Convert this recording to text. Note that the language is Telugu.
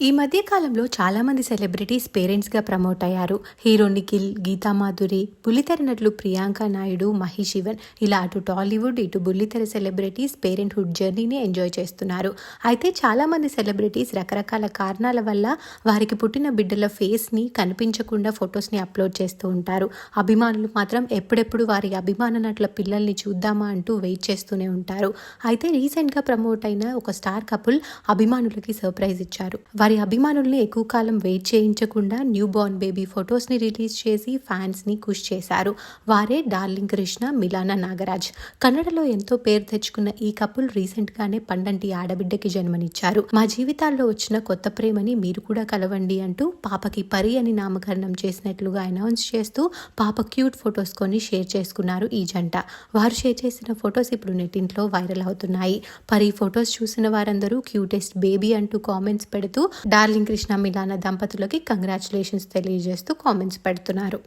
ఈ మధ్య కాలంలో చాలామంది సెలబ్రిటీస్ పేరెంట్స్గా ప్రమోట్ అయ్యారు. హీరో నిఖిల్ గీతా మాధురి బుల్లితెర నటులు ప్రియాంక నాయుడు మహేష్ శివన్ ఇలా అటు టాలీవుడ్ ఇటు బుల్లితెర సెలబ్రిటీస్ పేరెంట్హుడ్ జర్నీని ఎంజాయ్ చేస్తున్నారు. అయితే చాలామంది సెలబ్రిటీస్ రకరకాల కారణాల వల్ల వారికి పుట్టిన బిడ్డల ఫేస్ని కనిపించకుండా ఫొటోస్ని అప్లోడ్ చేస్తూ ఉంటారు. అభిమానులు మాత్రం ఎప్పుడెప్పుడు వారి అభిమాన నటుల పిల్లల్ని చూద్దామా అంటూ వెయిట్ చేస్తూనే ఉంటారు. అయితే రీసెంట్గా ప్రమోట్ అయిన ఒక స్టార్ కపుల్ అభిమానులకి సర్ప్రైజ్ ఇచ్చారు. వారి అభిమానుల్ని ఎక్కువ కాలం వెయిట్ చేయించకుండా న్యూ బోర్న్ బేబీ ఫొటోస్ని రిలీజ్ చేసి ఫ్యాన్స్ని ఖుష్ చేశారు. వారే డార్లింగ్ కృష్ణ మిలానా నాగరాజ్. కన్నడలో ఎంతో పేరు తెచ్చుకున్న ఈ కపుల్ రీసెంట్గానే పండంటి ఆడబిడ్డకి జన్మనిచ్చారు. మా జీవితాల్లో వచ్చిన కొత్త ప్రేమని మీరు కూడా కలవండి అంటూ పాపకి పరి అని నామకరణం చేసినట్లుగా అనౌన్స్ చేస్తూ పాప క్యూట్ ఫొటోస్ కొని షేర్ చేసుకున్నారు ఈ జంట. వారు షేర్ చేసిన ఫొటోస్ ఇప్పుడు నెట్టింట్లో వైరల్ అవుతున్నాయి. పరి ఫొటోస్ చూసిన వారందరూ క్యూటెస్ట్ బేబీ అంటూ కామెంట్స్ పెడుతూ డార్లింగ్ కృష్ణ మిలానా దంపతులకి కంగ్రాచులేషన్స్ తెలియజేస్తూ కామెంట్స్ పెడుతున్నారు.